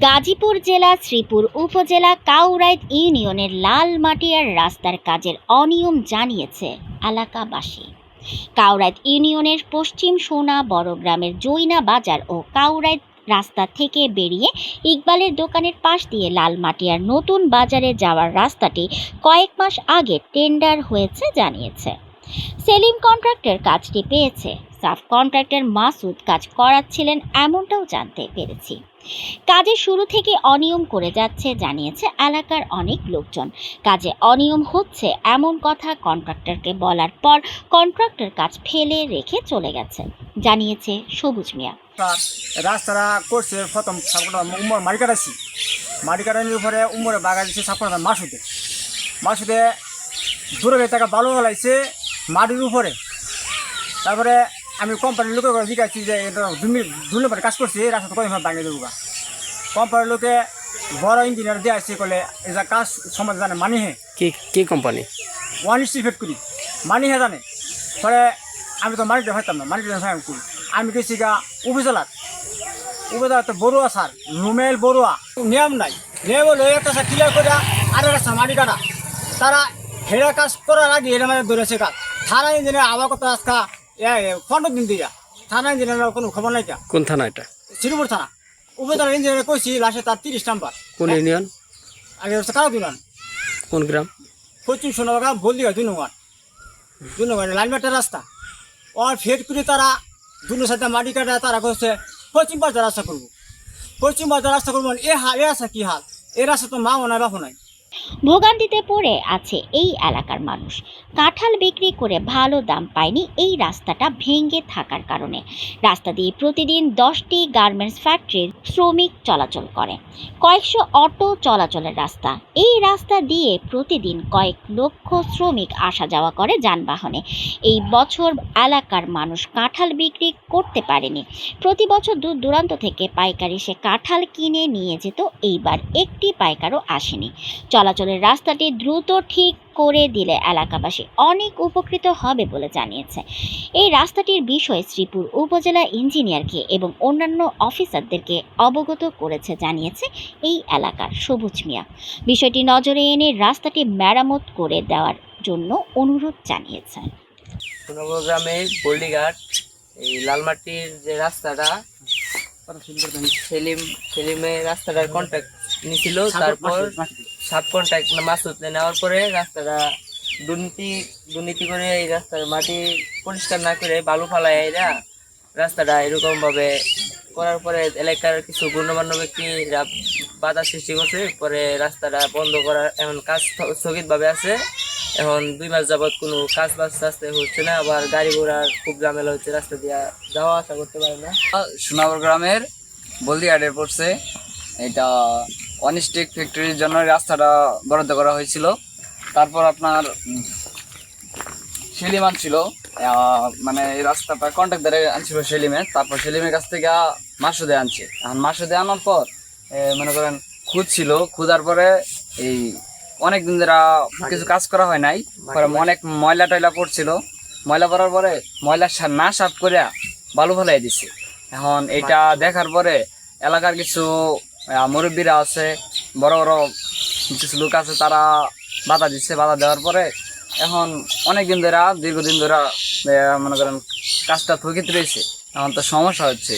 গাজীপুর জেলা, শ্রীপুর উপজেলা কাউরাইত ইউনিয়নের লালমাটিয়ার রাস্তার কাজের অনিয়ম জানিয়েছে এলাকাবাসী। কাউরাইত ইউনিয়নের পশ্চিম সোনা বড়গ্রামের জৈনা বাজার ও কাউরাইত রাস্তা থেকে বেরিয়ে ইকবালের দোকানের পাশ দিয়ে লালমাটিয়ার নতুন বাজারে যাওয়ার রাস্তাটি কয়েক মাস আগে টেন্ডার হয়েছে জানিয়েছে। সেলিম কন্ট্রাক্টর কাজটি পেয়েছে সাব কন্ট্রাক্টর মাসুদ কাজ করাচ্ছিলেন এমনটাও জানতে পেরেছি। কাজের শুরু থেকে অনিয়ম করে যাচ্ছে জানিয়েছে এলাকার অনেক লোকজন। কাজে অনিয়ম হচ্ছে এমন কথা কন্ট্রাক্টরকে বলার পর কন্ট্রাক্টর কাজ ফেলে রেখে চলে গেছে, জানিয়েছে সবুজ মিয়া। তার রাস্তাটা করছে প্রথম উমর মাটি কাটাচ্ছি মাটি কাটানোর পরে উমরে বাগা দিচ্ছে সাপোর্ট মাসুদে। মাসুদে দূরে টাকা বালু ফেলাইছে মাটির উপরে। তারপরে আমি কোম্পানির লোকের কাছে জিজ্ঞাসি যে এটা দুই দুই কাজ করছি এই রাস্তাটা কদিন ভাঙিয়ে দেবো কোম্পানির লোকে বড় ইঞ্জিনিয়ার দিয়ে আসছে কলে এটা কাজ সমাজ জানে মানি হে। কি কি কোম্পানি? ওয়ান স্টিফেট করি। মানি হে জানে। পরে আমি তো মানিটা হইতাম না মানিটা ফাইম করি। আমি গেছি গা উপজেলার। উপজেলা তো বড়ুয়া স্যার রুমেল বড়ুয়া। নিয়ম নাই। নিয়ম হলো একটা স্যার ক্লিয়ার করে আর একটা মাটি কাটা তারা হেরা কাজ করার আগে এর মানে ধরেছে কাজ থানা ইঞ্জিনিয়ার আবার কত আজকা পনেরো দিন দিয়া। থানা ইঞ্জিনিয়ার কোনো খবর নাই কোন থানা এটা? শ্রীপুর থানা। উপজেলা ইঞ্জিনিয়ার কইছি লাস্টে তার তিরিশ নাম্বার কোন ইউনিয়ন? আগে হচ্ছে কারও দিলাম কোন গ্রাম পশ্চিম সোনাবাগা বললি হয় দুই নম্বর দুই নম্বর লাইনবাটার রাস্তা আর ফের করে তারা দুনো সাথে মাটি কাটা তারা করছে পশ্চিম বাজার রাস্তা করব পশ্চিম বাজার রাস্তা করব এ হাল এ আসা কি হাল? এ রাস্তা তো মা নাই বাপু নাই। ভোগান্তিতে পড়ে আছে এই এলাকার মানুষ। কাঁঠাল বিক্রি করে ভালো দাম পায়নি এই রাস্তাটা ভেঙে থাকার কারণে। রাস্তা দিয়ে প্রতিদিন দশটি গার্মেন্টস ফ্যাক্টরির শ্রমিক চলাচল করে। কয়েকশো অটো চলাচলের রাস্তা। এই রাস্তা দিয়ে প্রতিদিন কয়েক লক্ষ শ্রমিক আসা যাওয়া করে যানবাহনে। এই বছর এলাকার মানুষ কাঁঠাল বিক্রি করতে পারেনি। প্রতি বছর দূর দূরান্ত থেকে পাইকারি সে কাঁঠাল কিনে নিয়ে যেত। এইবার একটি পাইকারও আসেনি। চলাচলের রাস্তাটি দ্রুত ঠিক করে দিলে এলাকাবাসী অনেক উপকৃত হবে বলে জানিয়েছে। এই রাস্তাটির বিষয়ে শ্রীপুর উপজেলা ইঞ্জিনিয়ারকে এবং অন্যান্য অফিসারদেরকে অবগত করেছে জানিয়েছে এই এলাকার সবুজ মিয়া। বিষয়টি নজরে এনে রাস্তাটি মেরামত করে দেওয়ার জন্য অনুরোধ জানিয়েছে। বল্ডিঘাট এই লালমাটির যে রাস্তাটা সেলিম সেলিমের রাস্তাটার কন্ট্যাক্ট নিছিল তারপর সাত কন্ট্যাক্ট মাসুদ নেওয়ার পরে রাস্তাটা দুর্নীতি দুর্নীতি করে এই রাস্তার মাটি পরিষ্কার না করে বালু ফালায় এরা, রাস্তাটা এরকম ভাবে করার পরে এলাকার কিছু গণ্যমান্য ব্যক্তিরা বাধা সৃষ্টি করছে, পরে রাস্তাটা বন্ধ করার এখন কাজ স্থগিতভাবে আছে। এখন দুই মাস যাবত কোনো কাজ বাজ রাস্তায় হচ্ছে না, আবার গাড়ি ঘোড়ার খুব ঝামেলা হচ্ছে, রাস্তা দিয়ে যাওয়া আসা করতে পারে না। সোনাপুর গ্রামের বলদিঘাটে পড়ছে, এটা অনিস্টিক ফ্যাক্টরির জন্য রাস্তাটা বরাদ্দ করা হয়েছিল। তারপর আপনার উম, সেলিম আনছিল। আহ, মানে এই রাস্তাটা কন্ট্রাক্টারে আনছিল সেলিমের। তারপর সেলিমের কাছ থেকে মাসুদে আনছে। এখন মাসুদে আনার পর মনে করেন খুঁজছিল খুঁজার পরে এই অনেক দিন ধরে কিছু কাজ করা হয় নাই। পরে অনেক ময়লা টয়লা পড়ছিল। ময়লা পড়ার পরে ময়লা না সাফ করে বালু ফেলাই দিছে। এখন এটা দেখার পরে এলাকার কিছু মুরব্বীরা আছে, বড় বড় কিছু লোক আছে, তারা বাধা দিচ্ছে, বাধা দেওয়ার পরে এখন অনেক দিন ধরে, দীর্ঘদিন ধরে মনে করেন কাজটা থকিত রয়েছে। এখন তো সমস্যা হচ্ছে।